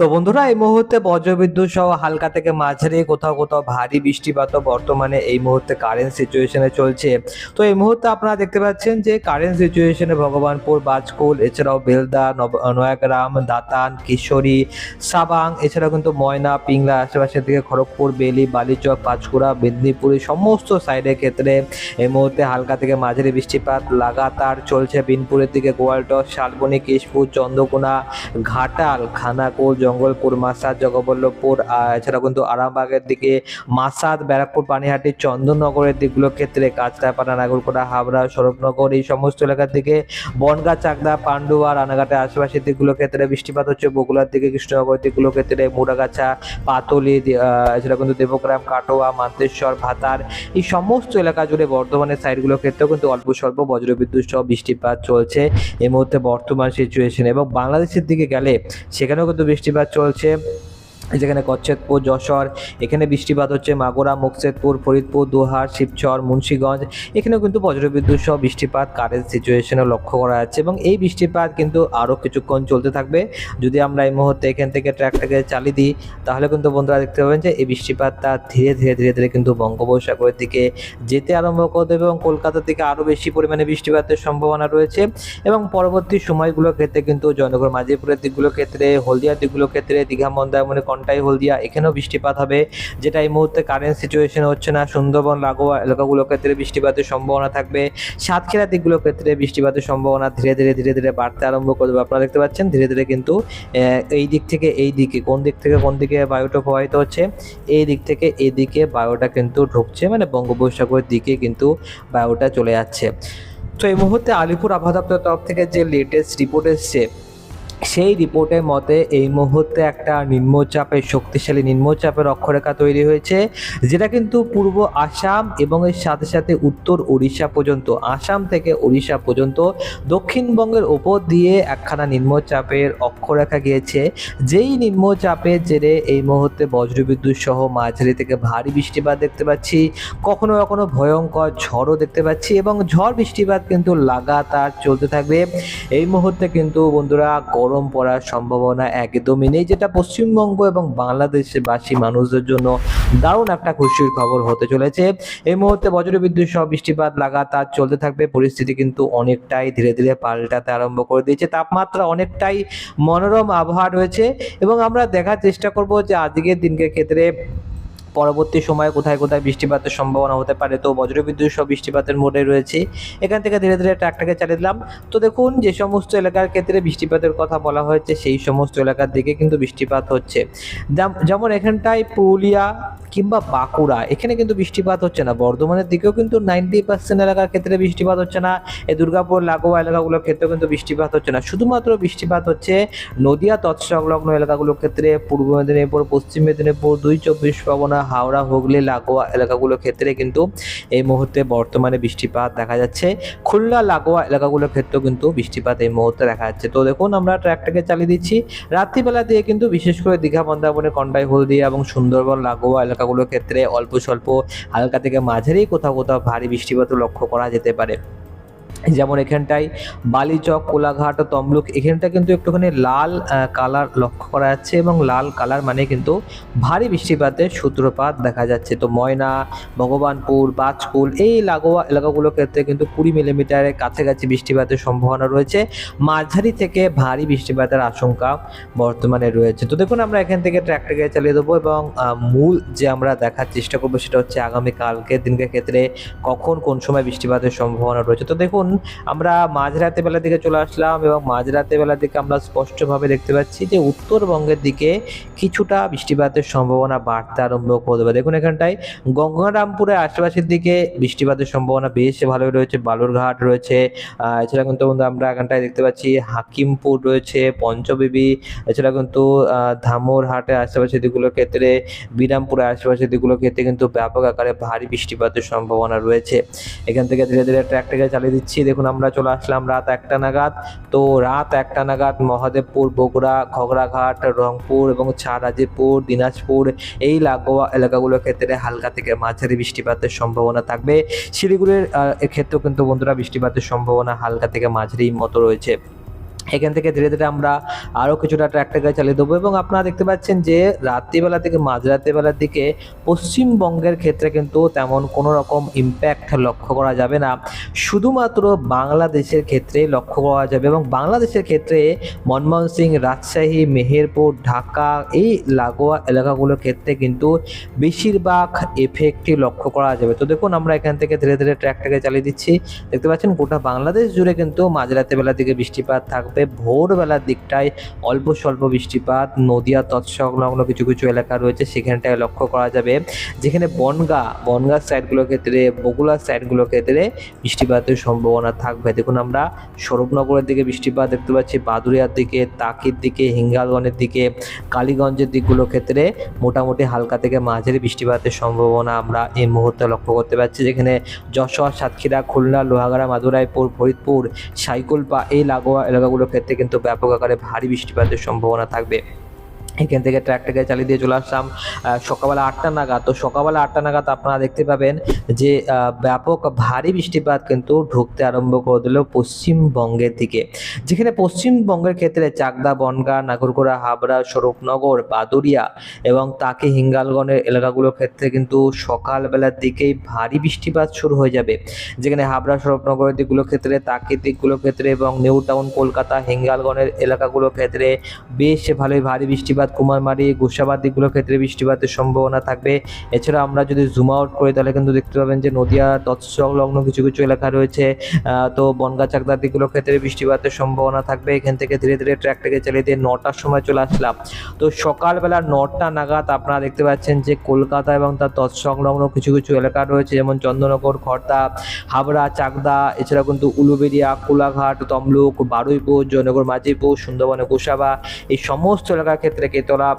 তো বন্ধুরা, এই মুহূর্তে বজ্রবিদ্যুৎ সহ হালকা থেকে মাঝারি, কোথাও কোথাও ভারী বৃষ্টিপাত বর্তমানে এই মুহূর্তে কারেন্ট সিচুয়েশনে চলছে। তো এই মুহূর্তে আপনারা দেখতে পাচ্ছেন যে কারেন্ট সিচুয়েশনে ভগবানপুর, বাজকুল, এছাড়াও বেলদা নয়াগ্রাম, দাতান, কিশোরী, সাবাং, এছাড়াও কিন্তু ময়না, পিংলা আশেপাশের দিকে খড়গপুর, বেলি, বালিচক, পাঁচকুড়া, মেদিনীপুর সমস্ত সাইডের ক্ষেত্রে এই মুহূর্তে হালকা থেকে মাঝারি বৃষ্টিপাত লাগাতার চলছে। বিনপুরের দিকে গোয়ালটস, শালবনী, কেশপুর, চন্দ্রকোনা, ঘাটাল, খানাকুল জঙ্গলপুর মাসাদ জগবল্লভপুর এছাড়া কিন্তু আরামবাগের দিকে মাসাদ ব্যারাকপুর, পানিহাটি, চন্দননগরের দিকগুলোর ক্ষেত্রে কাঁচরাপাড়া নাগরকোটা হাবড়া সৌরভনগর এই সমস্ত এলাকার দিকে বনগা, চাকদা, পান্ডুয়া, রানাঘাটের আশেপাশের দিকগুলোর ক্ষেত্রে বৃষ্টিপাত হচ্ছে। বগুলার দিকে কৃষ্ণনগরের দিকগুলোর ক্ষেত্রে মুড়াগাছা, পাতলি এছাড়া কিন্তু দেবগ্রাম, কাটোয়া, মান্তেশ্বর, ভাতার এই সমস্ত এলাকা জুড়ে বর্ধমানের সাইডগুলোর ক্ষেত্রেও কিন্তু অল্প স্বল্প বজ্রবিদ্যুৎ সহ বৃষ্টিপাত চলছে। এই মুহূর্তে বর্তমান সিচুয়েশন এবং বাংলাদেশের দিকে গেলে সেখানেও কিন্তু বৃষ্টিপাত চলছে। যেখানে কচ্ছেদপুর যশোর, এখানে বৃষ্টিপাত হচ্ছে মাগুরা, মুকসেদপুর, ফরিদপুর, দোহার, শিবচর, মুন্সীগঞ্জ। এখানেও কিন্তু বজ্রবিদ্যুৎ সহ বৃষ্টিপাত কারেন্ট সিচুয়েশনে লক্ষ্য করা যাচ্ছে এবং এই বৃষ্টিপাত কিন্তু আরও কিছুক্ষণ চলতে থাকবে। যদি আমরা এই মুহূর্তে এখান থেকে ট্র্যাকটাকে চালিয়ে দিই, তাহলে কিন্তু বন্ধুরা দেখতে পাবেন যে এই বৃষ্টিপাতটা ধীরে ধীরে ধীরে ধীরে কিন্তু বঙ্গোপসাগরের দিকে যেতে আরম্ভ করে দেবে এবং কলকাতার দিকে আরও বেশি পরিমাণে বৃষ্টিপাতের সম্ভাবনা রয়েছে। এবং পরবর্তী সময়গুলোর ক্ষেত্রে কিন্তু জয়নগর মাঝিপুরের দিকগুলোর ক্ষেত্রে, হলদিয়ার দিকগুলোর ক্ষেত্রে, দীঘা, মন্দারমণি কন্টাই হলদিয়া, এখানেও বৃষ্টিপাত হবে। যেটা এই মুহূর্তে কারেন্ট সিচুয়েশন হচ্ছে না, সুন্দরবন, লাগোয়া এলাকাগুলোর ক্ষেত্রে বৃষ্টিপাতের সম্ভাবনা থাকবে। সাতক্ষীরা দিকগুলোর ক্ষেত্রে বৃষ্টিপাতের সম্ভাবনা ধীরে ধীরে ধীরে ধীরে বাড়তে আরম্ভ করবে। আপনারা দেখতে পাচ্ছেন, ধীরে ধীরে কিন্তু এই দিক থেকে এই দিকে, কোন দিক থেকে কোন দিকে বায়ুটা প্রবাহিত হচ্ছে, এই দিক থেকে এই দিকে বায়ুটা কিন্তু ঢুকছে মানে বঙ্গোপসাগরের দিকে কিন্তু বায়ুটা চলে যাচ্ছে। তো এই মুহূর্তে আলিপুর আবহাওয়া দপ্তরের তরফ থেকে যে লেটেস্ট রিপোর্ট এসছে সেই রিপোর্টের মতে, এই মুহূর্তে একটা নিম্নচাপের, শক্তিশালী নিম্নচাপের অক্ষরেখা তৈরি হয়েছে, যেটা কিন্তু পূর্ব আসাম এবং এর সাথে সাথে উত্তর ওড়িশা পর্যন্ত, আসাম থেকে ওড়িশা পর্যন্ত, দক্ষিণবঙ্গের ওপর দিয়ে একখানা নিম্নচাপের অক্ষরেখা গিয়েছে। যেই নিম্নচাপের জেরে এই মুহূর্তে বজ্রবিদ্যুৎ সহ মাঝারি থেকে ভারী বৃষ্টিপাত দেখতে পাচ্ছি, কখনো কখনো ভয়ঙ্কর ঝড়ও দেখতে পাচ্ছি এবং ঝড় বৃষ্টিপাত কিন্তু লাগাতার চলতে থাকবে। এই মুহূর্তে কিন্তু বন্ধুরা, গরম পড়ার সম্ভাবনা একদমই নেই, যেটা পশ্চিমবঙ্গ এবং বাংলাদেশবাসী মানুষদের জন্য দারুণ একটা খুশির খবর হতে চলেছে। এই মুহূর্তে বজ্রবিদ্যুৎ সহ বৃষ্টিপাত লাগাতার চলতে থাকবে, পরিস্থিতি কিন্তু অনেকটাই ধীরে ধীরে পাল্টাতে আরম্ভ করে দিয়েছে। তাপমাত্রা অনেকটাই মনোরম আবহাওয়া রয়েছে এবং আমরা দেখার চেষ্টা করব যে আজকের দিনকে ক্ষেত্রে পরবর্তী সময়ে কোথায় কোথায় বৃষ্টিপাতের সম্ভাবনা হতে পারে, তো বজ্রবিদ্যুৎ সহ বৃষ্টিপাতের মোডে রয়েছে। এখান থেকে ধীরে ধীরে ট্র্যাকটাকে চালিয়ে দিলাম। তো দেখুন, যে সমস্ত এলাকার ক্ষেত্রে বৃষ্টিপাতের কথা বলা হয়েছে, সেই সমস্ত এলাকার দিকে কিন্তু বৃষ্টিপাত হচ্ছে। যেমন এখানটায় পুরুলিয়া কিংবা বাঁকুড়া, এখানে কিন্তু বৃষ্টিপাত হচ্ছে না। বর্ধমানের দিকেও কিন্তু নাইনটি পার্সেন্ট এলাকার ক্ষেত্রে বৃষ্টিপাত হচ্ছে না। এই দুর্গাপুর, লাগোয়া এলাকাগুলোর ক্ষেত্রেও কিন্তু বৃষ্টিপাত হচ্ছে না। শুধুমাত্র বৃষ্টিপাত হচ্ছে নদিয়া তৎসংলগ্ন এলাকাগুলোর ক্ষেত্রে, পূর্ব মেদিনীপুর, পশ্চিম মেদিনীপুর, দুই চব্বিশ পরগনা হাওড়া, হুগলি, লাগোয়া এলাকাগুলোর ক্ষেত্রে কিন্তু এই মুহূর্তে বর্তমানে বৃষ্টিপাত দেখা যাচ্ছে। খুলনা, লাগোয়া এলাকাগুলোর ক্ষেত্রেও কিন্তু বৃষ্টিপাত এই মুহূর্তে দেখা যাচ্ছে। তো দেখুন, আমরা ট্র্যাকটাকে চালিয়ে দিচ্ছি। রাত্রিবেলা দিয়ে কিন্তু বিশেষ করে দীঘা মন্দারমণি কন্টাই হলদিয়া এবং সুন্দরবন, লাগোয়া এলাকাগুলোর ক্ষেত্রে অল্প স্বল্প হালকা থেকে মাঝারি কোথাও কোথাও ভারী বৃষ্টিপাতও লক্ষ্য করা যেতে পারে। যেমন এখানটায় বালিচক কোলাঘাট, তমলুক, এখানটা কিন্তু একটুখানি লাল কালার লক্ষ্য করা যাচ্ছে এবং লাল কালার মানে কিন্তু ভারী বৃষ্টিপাতের সূত্রপাত দেখা যাচ্ছে। তো ময়না, ভগবানপুর, বাজকুল এই লাগোয়া এলাকাগুলোর ক্ষেত্রে কিন্তু কুড়ি মিলিমিটারের কাছাকাছি বৃষ্টিপাতের সম্ভাবনা রয়েছে। মাঝারি থেকে ভারী বৃষ্টিপাতের আশঙ্কা বর্তমানে রয়েছে। তো দেখুন, আমরা এখান থেকে ট্র্যাকটাকে চালিয়ে দেবো এবং মূল যে আমরা দেখার চেষ্টা করব সেটা হচ্ছে আগামী কালকের দিনকে ক্ষেত্রে কখন, কোন সময় বৃষ্টিপাতের সম্ভাবনা রয়েছে। তো দেখুন আমরা মাঝরাতে বেলার দিকে চলে আসলাম এবং মাঝরাতে বেলার দিকে আমরা স্পষ্টভাবে দেখতে পাচ্ছি যে উত্তরবঙ্গের দিকে কিছুটা বৃষ্টিপাতের সম্ভাবনা বাড়তে আরম্ভ করে দেবে। দেখুন এখানটায় গঙ্গারামপুরের আশেপাশের দিকে বৃষ্টিপাতের সম্ভাবনা বেশ ভালোই রয়েছে, বালুরঘাট রয়েছে এছাড়া কিন্তু আমরা এখানটায় দেখতে পাচ্ছি হাকিমপুর রয়েছে, পঞ্চবিবি, এছাড়া কিন্তু ধামরহাটের আশেপাশের দিকগুলোর ক্ষেত্রে, বিরামপুরের আশেপাশের দিকগুলোর ক্ষেত্রে কিন্তু ব্যাপক আকারে ভারী বৃষ্টিপাতের সম্ভাবনা রয়েছে। এখান থেকে ধীরে ধীরে ট্র্যাকটাকে চালিয়ে দিচ্ছি। দেখুন, আমরা চলে আসলাম রাত একটা নাগাদ। তো রাত একটা নাগাদ মহাদেবপুর, বগুড়া ঘগড়াঘাট রংপুর এবং ছাড়াজিপুর, দিনাজপুর এই লাগোয়া এলাকাগুলোর ক্ষেত্রে হালকা থেকে মাঝারি বৃষ্টিপাতের সম্ভাবনা থাকবে। শিলিগুড়ির ক্ষেত্রেও কিন্তু বন্ধুরা বৃষ্টিপাতের সম্ভাবনা হালকা থেকে মাঝারি মতো রয়েছে। এখান থেকে ধীরে ধীরে আমরা আরও কিছুটা ট্র্যাকটাকে চালিয়ে দেবো এবং আপনারা দেখতে পাচ্ছেন যে রাত্রিবেলা থেকে মাঝরাত্রিবেলার দিকে পশ্চিমবঙ্গের ক্ষেত্রে কিন্তু তেমন কোনো রকম ইম্প্যাক্ট লক্ষ্য করা যাবে না। শুধুমাত্র বাংলাদেশের ক্ষেত্রে লক্ষ্য করা যাবে এবং বাংলাদেশের ক্ষেত্রে মনমোহন সিং, রাজশাহী, মেহেরপুর, ঢাকা এই লাগোয়া এলাকাগুলোর ক্ষেত্রে কিন্তু বেশিরভাগ এফেক্টই লক্ষ্য করা যাবে। তো দেখুন, আমরা এখান থেকে ধীরে ধীরে ট্র্যাকটাকে চালিয়ে দিচ্ছি। দেখতে পাচ্ছেন, গোটা বাংলাদেশ জুড়ে কিন্তু মাঝরাতে বেলার দিকে বৃষ্টিপাত থাকবে। ভোরবেলার দিকটায় অল্প স্বল্প বৃষ্টিপাত, নদিয়া তৎসংলগ্ন কিছু কিছু এলাকা রয়েছে, সেখানটায় লক্ষ্য করা যাবে। যেখানে বনগা বনগার সাইডগুলোর ক্ষেত্রে বগুড়ার সাইডগুলোর ক্ষেত্রে বৃষ্টিপাতের সম্ভাবনা থাকবে। দেখুন আমরা স্বরূপনগরের দিকে বৃষ্টিপাত দেখতে পাচ্ছি বাদুরিয়ার দিকে, তাকির দিকে হিঙ্গালগঞ্জের দিকে, কালীগঞ্জের দিকগুলোর ক্ষেত্রে মোটামুটি হালকা থেকে মাঝারি বৃষ্টিপাতের সম্ভাবনা আমরা এই মুহূর্তে লক্ষ্য করতে পারছি যেখানে যশোর, সাতক্ষীরা, খুলনা, লোহাগাড়া, মাদুরাইপুর, ফরিদপুর, সাইকুলপা এই লাগোয়া এলাকাগুলোর ক্ষেত্রে কিন্তু ব্যাপক আকারে ভারী বৃষ্টিপাতের সম্ভাবনা থাকবে। এখান থেকে ট্র্যাকটাকে চালিয়ে দিয়ে চলে আসলাম সকালবেলা আটটা নাগাদ। তো সকালবেলা আটটা নাগাদ আপনারা দেখতে পাবেন যে ব্যাপক ভারী বৃষ্টিপাত কিন্তু ঢুকতে আরম্ভ করে দিল পশ্চিমবঙ্গের দিকে। যেখানে পশ্চিমবঙ্গের ক্ষেত্রে চাকদা, বনগা নাগরকোড়া হাবড়া, স্বরূপনগর বাদুরিয়া এবং তাকে হিঙ্গালগঞ্জের এলাকাগুলোর ক্ষেত্রে কিন্তু সকালবেলার দিকেই ভারী বৃষ্টিপাত শুরু হয়ে যাবে। যেখানে হাবড়া, স্বরূপনগরের দিকগুলোর ক্ষেত্রে, তাকের দিকগুলোর ক্ষেত্রে এবং নিউ টাউন, কলকাতা হিঙ্গালগঞ্জের এলাকাগুলোর ক্ষেত্রে বেশ ভালোই ভারী বৃষ্টিপাত কুমারমারি গোসাবাদ দিকগুলোর ক্ষেত্রে বৃষ্টিপাতের সম্ভাবনা থাকবে। এছাড়া আমরা যদি জুম আউট করি, তাহলে কিন্তু দেখতে পাবেন যে নদিয়া, তৎসংলগ্ন কিছু কিছু এলাকা রয়েছে। তো বনগা চাকদার দিকগুলোর ক্ষেত্রে বৃষ্টিপাতের সম্ভাবনা থাকবে। এখান থেকে ধীরে ধীরে ট্র্যাকটাকে চালিয়ে দিয়ে নটার সময় চলে আসলাম। তো সকালবেলা নটা নাগাদ আপনারা দেখতে পাচ্ছেন যে কলকাতা এবং তার তৎসংলগ্ন কিছু কিছু এলাকা রয়েছে, যেমন চন্দননগর খড়দা হাবড়া, চাকদা এছাড়া কিন্তু উলুবেড়িয়া কোলাঘাট, তমলুক, বারুইপুর, জয়নগর মাঝিপুর সুন্দরবনে, গোসাবা। এই সমস্ত এলাকার ক্ষেত্রে কেতলা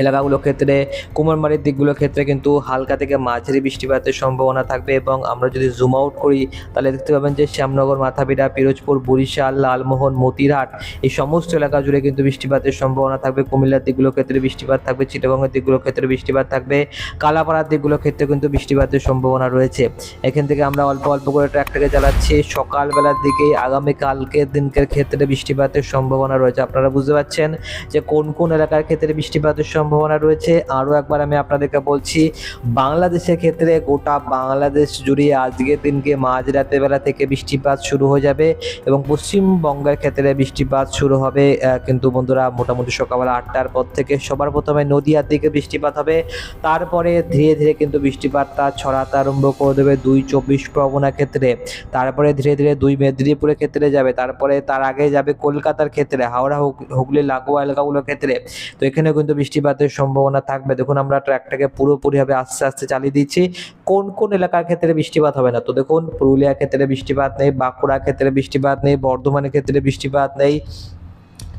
এলাকাগুলোর ক্ষেত্রে, কুমারমারির দিকগুলোর ক্ষেত্রে কিন্তু হালকা থেকে মাঝারি বৃষ্টিপাতের সম্ভাবনা থাকবে এবং আমরা যদি জুম আউট করি, তাহলে দেখতে পাবেন যে শ্যামনগর, মাথাপিড়া, পিরোজপুর, বরিশাল, লালমোহন, মতিরহাট, এই সমস্ত এলাকা জুড়ে কিন্তু বৃষ্টিপাতের সম্ভাবনা থাকবে। কুমিল্লার দিকগুলোর ক্ষেত্রে বৃষ্টিপাত থাকবে, চিটাগংয়ের দিকগুলোর ক্ষেত্রে বৃষ্টিপাত থাকবে, কালাপাড়ার দিকগুলোর ক্ষেত্রে কিন্তু বৃষ্টিপাতের সম্ভাবনা রয়েছে। এখান থেকে আমরা অল্প অল্প করে ট্র্যাকটাকে চালাচ্ছি। সকালবেলার দিকেই আগামী কালকের দিনকের ক্ষেত্রে বৃষ্টিপাতের সম্ভাবনা রয়েছে। আপনারা বুঝতে পারছেন যে কোন কোন এলাকার ক্ষেত্রে বৃষ্টিপাতের সম্ভাবনা রয়েছে। আরও একবার আমি আপনাদেরকে বলছি, বাংলাদেশের ক্ষেত্রে গোটা বাংলাদেশ জুড়ে আজকের দিনকে মাঝরাতের বেলা থেকে বৃষ্টিপাত শুরু হয়ে যাবে এবং পশ্চিমবঙ্গের ক্ষেত্রে বৃষ্টিপাত শুরু হবে। কিন্তু বন্ধুরা, মোটামুটি সকালবেলা আটটার পর থেকে সবার প্রথমে নদীয়ার দিকে বৃষ্টিপাত হবে। তারপরে ধীরে ধীরে কিন্তু বৃষ্টিপাতটা ছড়াতে আরম্ভ করে দেবে দুই চব্বিশ পরগনার ক্ষেত্রে। তারপরে ধীরে ধীরে দুই মেদিনীপুরের ক্ষেত্রে যাবে। তারপরে তার আগে যাবে কলকাতার ক্ষেত্রে, হাওড়া হুগ- হুগলি, লাগোয়া এলাকাগুলোর ক্ষেত্রে। তো এখানে কিন্তু বৃষ্টিপাতের সম্ভাবনা থাকবে। দেখুন, আমরা ট্র্যাকটাকে পুরোপুরিভাবে আস্তে আস্তে চালিয়ে দিচ্ছি। কোন কোন এলাকার ক্ষেত্রে বৃষ্টিপাত হবে না? তো দেখুন পুরুলিয়ার ক্ষেত্রে বৃষ্টিপাত নেই বাঁকুড়ার ক্ষেত্রে বৃষ্টিপাত নেই, বর্ধমানের ক্ষেত্রে বৃষ্টিপাত নেই।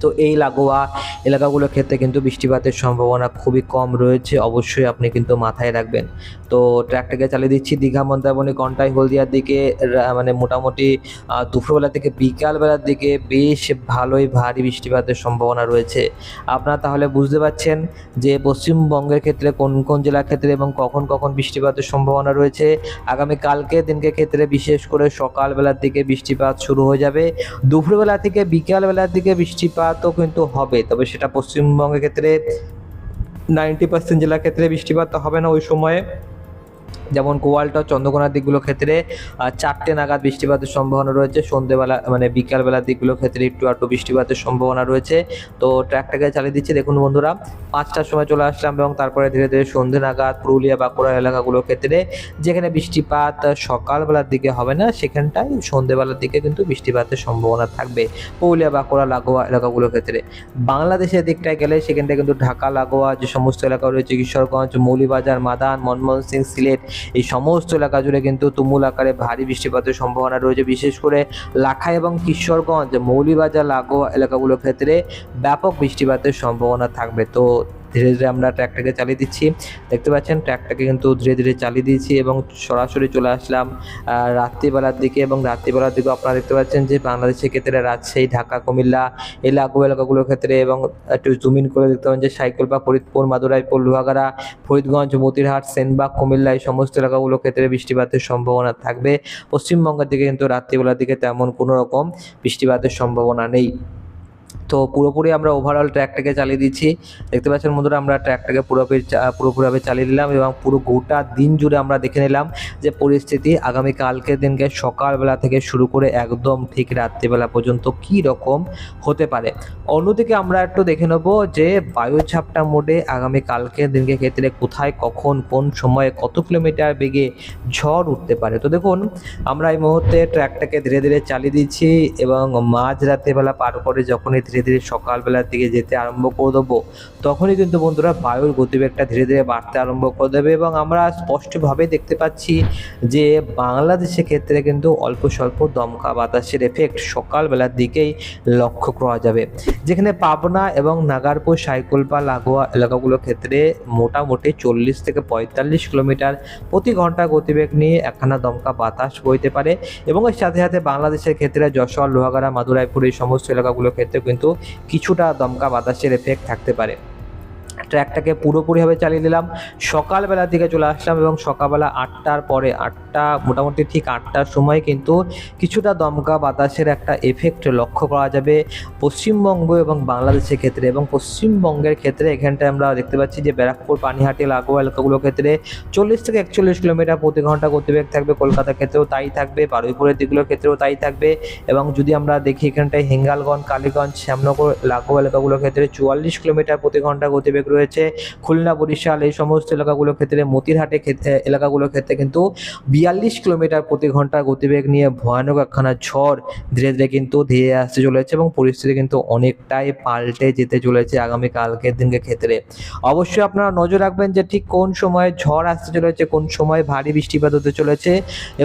তো এই লাগোয়া এলাকাগুলোর ক্ষেত্রে কিন্তু বৃষ্টিপাতের সম্ভাবনা খুবই কম রয়েছে, অবশ্যই আপনি কিন্তু মাথায় রাখবেন। তো ট্র্যাকটাকে চালিয়ে দিচ্ছি দীঘা, মন্দারমণি কন্টাই হলদিয়ার দিকে মানে মোটামুটি দুপুরবেলা থেকে বিকালবেলার দিকে বেশ ভালোই ভারী বৃষ্টিপাতের সম্ভাবনা রয়েছে। আপনারা তাহলে বুঝতে পারছেন যে পশ্চিমবঙ্গের ক্ষেত্রে কোন কোন জেলার ক্ষেত্রে এবং কখন কখন বৃষ্টিপাতের সম্ভাবনা রয়েছে। আগামী কালকে দিনকে ক্ষেত্রে বিশেষ করে সকালবেলার দিকে বৃষ্টিপাত শুরু হয়ে যাবে। দুপুরবেলা থেকে বিকালবেলার দিকে বৃষ্টিপাতও কিন্তু হবে, তবে সেটা পশ্চিমবঙ্গের ক্ষেত্রে নাইনটি পার্সেন্ট জেলার ক্ষেত্রে বৃষ্টিপাত হবে না ওই সময়ে। যেমন গোয়ালটা চন্দ্রকোনার দিকগুলোর ক্ষেত্রে চারটে নাগাদ বৃষ্টিপাতের সম্ভাবনা রয়েছে। সন্ধেবেলা মানে বিকালবেলার দিকগুলোর ক্ষেত্রে একটু আধটু বৃষ্টিপাতের সম্ভাবনা রয়েছে। তো ট্র্যাকটাকে চালিয়ে দিচ্ছি। দেখুন বন্ধুরা, পাঁচটার সময় চলে আসলাম এবং তারপরে ধীরে ধীরে সন্ধে নাগাদ পুরুলিয়া, বাঁকুড়া এলাকাগুলোর ক্ষেত্রে যেখানে বৃষ্টিপাত সকালবেলার দিকে হবে না, সেখানটায় সন্ধেবেলার দিকে কিন্তু বৃষ্টিপাতের সম্ভাবনা থাকবে পুরুলিয়া, বাঁকুড়া, লাগোয়া এলাকাগুলোর ক্ষেত্রে। বাংলাদেশের দিকটায় গেলে সেখানটায় কিন্তু ঢাকা, লাগোয়া যে সমস্ত এলাকা রয়েছে, কিশোরগঞ্জ, মৌলিবাজার, মাদান, মনমোহন সিং, সিলেট এই সমস্ত এলাকা জুড়ে কিন্তু তুমুল আকারে ভারী বৃষ্টিপাতের সম্ভাবনা রয়েছে, বিশেষ করে লাখা এবং কিশোরগঞ্জ, মৌলিবাজার, লাগোয়া এলাকাগুলোর ক্ষেত্রে ব্যাপক বৃষ্টিপাতের সম্ভাবনা থাকবে। তো ধীরে ধীরে আমরা ট্র্যাকটাকে চালিয়ে দিচ্ছি। দেখতে পাচ্ছেন ট্র্যাকটাকে কিন্তু ধীরে ধীরে চালিয়ে দিয়েছি এবং সরাসরি চলে আসলাম রাত্রিবেলার দিকে এবং রাত্রিবেলার দিকে আপনারা দেখতে পাচ্ছেন যে বাংলাদেশের ক্ষেত্রে রাজশাহী, ঢাকা, কুমিল্লা এই লাগু এলাকাগুলোর ক্ষেত্রে এবং একটু জুমিন করে দেখতে পাবেন যে সাইকেল বা ফরিদপুর মাদুরাইপুর লোহাগাড়া ফরিদগঞ্জ, মতিরহাট, সেনবাগ, কুমিল্লা এই সমস্ত এলাকাগুলোর ক্ষেত্রে বৃষ্টিপাতের সম্ভাবনা থাকবে। পশ্চিমবঙ্গের দিকে কিন্তু রাত্রিবেলার দিকে তেমন কোনো রকম বৃষ্টিপাতের সম্ভাবনা নেই। তো পুরোপুরি আমরা ওভারঅল ট্র্যাকটাকে চালিয়ে দিচ্ছি। দেখতে পাচ্ছেন বন্ধুরা, আমরা ট্র্যাকটাকে পুরোপুরি পুরোপুরিভাবে চালিয়ে দিলাম এবং পুরো গোটা দিন জুড়ে আমরা দেখে নিলাম যে পরিস্থিতি আগামী কালকের দিনকে সকালবেলা থেকে শুরু করে একদম ঠিক রাত্রিবেলা পর্যন্ত কী রকম হতে পারে। অন্যদিকে আমরা একটু দেখে নেব যে বায়ুচাপটা মোডে আগামী কালকের দিনকে ক্ষেত্রে কোথায়, কখন, কোন সময়ে কত কিলোমিটার বেগে ঝড় উঠতে পারে। তো দেখুন, আমরা এই মুহূর্তে ট্র্যাকটাকে ধীরে ধীরে চালিয়ে দিচ্ছি এবং মাঝ রাত্রিবেলা পার করে যখনই ধীরে ধীরে সকালবেলার দিকে যেতে আরম্ভ করে দেবো। তখনই কিন্তু বন্ধুরা বায়ুর গতিবেগটা ধীরে ধীরে বাড়তে আরম্ভ করে দেবে এবং আমরা স্পষ্টভাবে দেখতে পাচ্ছি যে বাংলাদেশের ক্ষেত্রে কিন্তু অল্প স্বল্প দমকা বাতাসের এফেক্ট সকালবেলার দিকেই লক্ষ্য করা যাবে। যেখানে পাবনা এবং নাগারপুর সাইকলপা লাগোয়া এলাকাগুলোর ক্ষেত্রে মোটামুটি চল্লিশ থেকে পঁয়তাল্লিশ কিলোমিটার প্রতি ঘণ্টা গতিবেগ নিয়ে একখানা দমকা বাতাস বইতে পারে এবং এর সাথে সাথে বাংলাদেশের ক্ষেত্রে যশোর, লোহাগাড়া, মাদুরাইপুর এই সমস্ত এলাকাগুলোর ক্ষেত্রে কিন্তু কিছুটা দমকা বাতাসের এফেক্ট থাকতে পারে। ট্র্যাকটাকে পুরোপুরিভাবে চালিয়ে দিলাম সকালবেলার দিকে চলে আসলাম এবং সকালবেলা আটটার পরে, আটটা, মোটামুটি ঠিক আটটার সময় কিন্তু কিছুটা দমকা বাতাসের একটা এফেক্ট লক্ষ্য করা যাবে পশ্চিমবঙ্গ এবং বাংলাদেশের ক্ষেত্রে। এবং পশ্চিমবঙ্গের ক্ষেত্রে এখানটায় আমরা দেখতে পাচ্ছি যে ব্যারাকপুর, পানিহাটি, লাগোয়া এলাকাগুলোর ক্ষেত্রে চল্লিশ থেকে একচল্লিশ কিলোমিটার প্রতি ঘণ্টা গতিবেগ থাকবে। কলকাতার ক্ষেত্রেও তাই থাকবে, বারুইপুরের দিকগুলোর ক্ষেত্রেও তাই থাকবে। এবং যদি আমরা দেখি এখানটায় হিঙ্গালগঞ্জ, কালীগঞ্জ, শ্যামনগর, লাগোয়া এলাকাগুলোর ক্ষেত্রে চুয়াল্লিশ কিলোমিটার প্রতি ঘণ্টা গতিবেগ রয়েছে। খুলনা, বরিশাল এই সমস্ত এলাকাগুলোর ক্ষেত্রে, মতিরহাটে ক্ষেত্রে এলাকাগুলোর ক্ষেত্রে কিন্তু বিয়াল্লিশ কিলোমিটার প্রতি ঘণ্টা গতিবেগ নিয়ে ভয়ানক একখানা ঝড় ধীরে ধীরে কিন্তু ধীরে আসতে চলেছে এবং পরিস্থিতি কিন্তু অনেকটাই পাল্টে যেতে চলেছে আগামী কালকের দিনকে ক্ষেত্রে। অবশ্যই আপনারা নজর রাখবেন যে ঠিক কোন সময় ঝড় আসতে চলেছে, কোন সময় ভারী বৃষ্টিপাত হতে চলেছে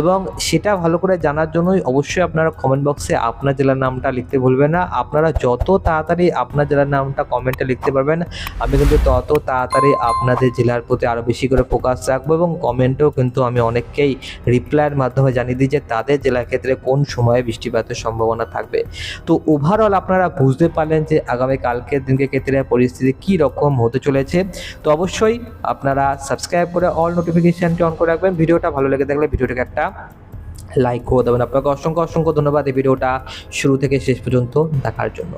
এবং সেটা ভালো করে জানার জন্যই অবশ্যই আপনারা কমেন্ট বক্সে আপনার জেলার নামটা লিখতে ভুলবেন না। আপনারা যত তাড়াতাড়ি আপনার জেলার নামটা কমেন্টে লিখতে পারবেন, আমি কিন্তু তত তাড়াতাড়ি আপনাদের জেলার প্রতি আরও বেশি করে ফোকাস রাখব এবং কমেন্টেও কিন্তু আমি অনেককেই রিপ্লাইয়ের মাধ্যমে জানিয়ে দিই যে তাদের জেলার ক্ষেত্রে কোন সময়ে বৃষ্টিপাতের সম্ভাবনা থাকবে। তো ওভারঅল আপনারা বুঝতে পারলেন যে আগামী কালকের দিনকে ক্ষেত্রে পরিস্থিতি কী রকম হতে চলেছে। তো অবশ্যই আপনারা সাবস্ক্রাইব করে অল নোটিফিকেশানটি অন করে রাখবেন। ভিডিওটা ভালো লেগে থাকলে ভিডিওটাকে একটা লাইক করে দেবেন। আপনাকে অসংখ্য অসংখ্য ধন্যবাদ। এই ভিডিওটা শুরু থেকে শেষ পর্যন্ত দেখার জন্য।